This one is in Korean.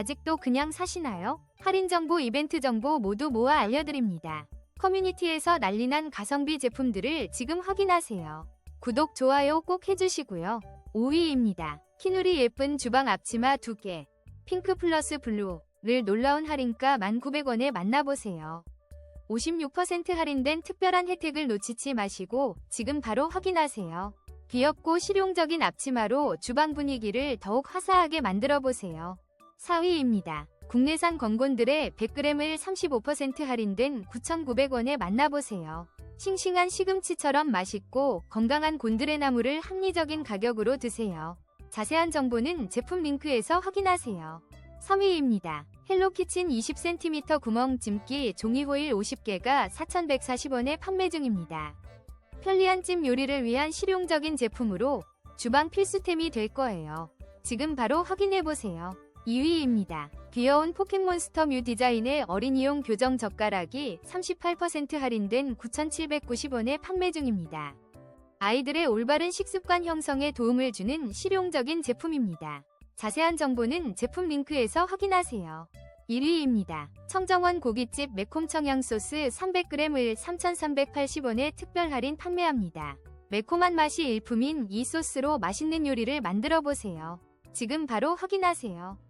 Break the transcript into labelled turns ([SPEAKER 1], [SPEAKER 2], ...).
[SPEAKER 1] 아직도 그냥 사시나요? 할인 정보, 이벤트 정보 모두 모아 알려드립니다. 커뮤니티에서 난리난 가성비 제품들을 지금 확인하세요. 구독, 좋아요 꼭 해주시고요. 5위입니다. 키누리 예쁜 주방 앞치마 2개, 핑크 플러스 블루를 놀라운 할인가 1,900원에 만나보세요. 56% 할인된 특별한 혜택을 놓치지 마시고 지금 바로 확인하세요. 귀엽고 실용적인 앞치마로 주방 분위기를 더욱 화사하게 만들어 보세요. 4위입니다. 국내산 건곤들의 100g을 35% 할인된 9,900원에 만나보세요. 싱싱한 시금치처럼 맛있고 건강한 곤드레 나물을 합리적인 가격으로 드세요. 자세한 정보는 제품 링크에서 확인하세요. 3위입니다. 헬로키친 20cm 구멍 찜기 종이 호일 50개가 4,140원에 판매 중입니다. 편리한 찜 요리를 위한 실용적인 제품으로 주방 필수템이 될 거예요. 지금 바로 확인해보세요. 2위입니다. 귀여운 포켓몬스터 뮤 디자인의 어린이용 교정 젓가락이 38% 할인된 9,790원에 판매 중입니다. 아이들의 올바른 식습관 형성에 도움을 주는 실용적인 제품입니다. 자세한 정보는 제품 링크에서 확인하세요. 1위입니다. 청정원 고깃집 매콤 청양소스 300g을 3,380원에 특별 할인 판매합니다. 매콤한 맛이 일품인 이 소스로 맛있는 요리를 만들어 보세요. 지금 바로 확인하세요.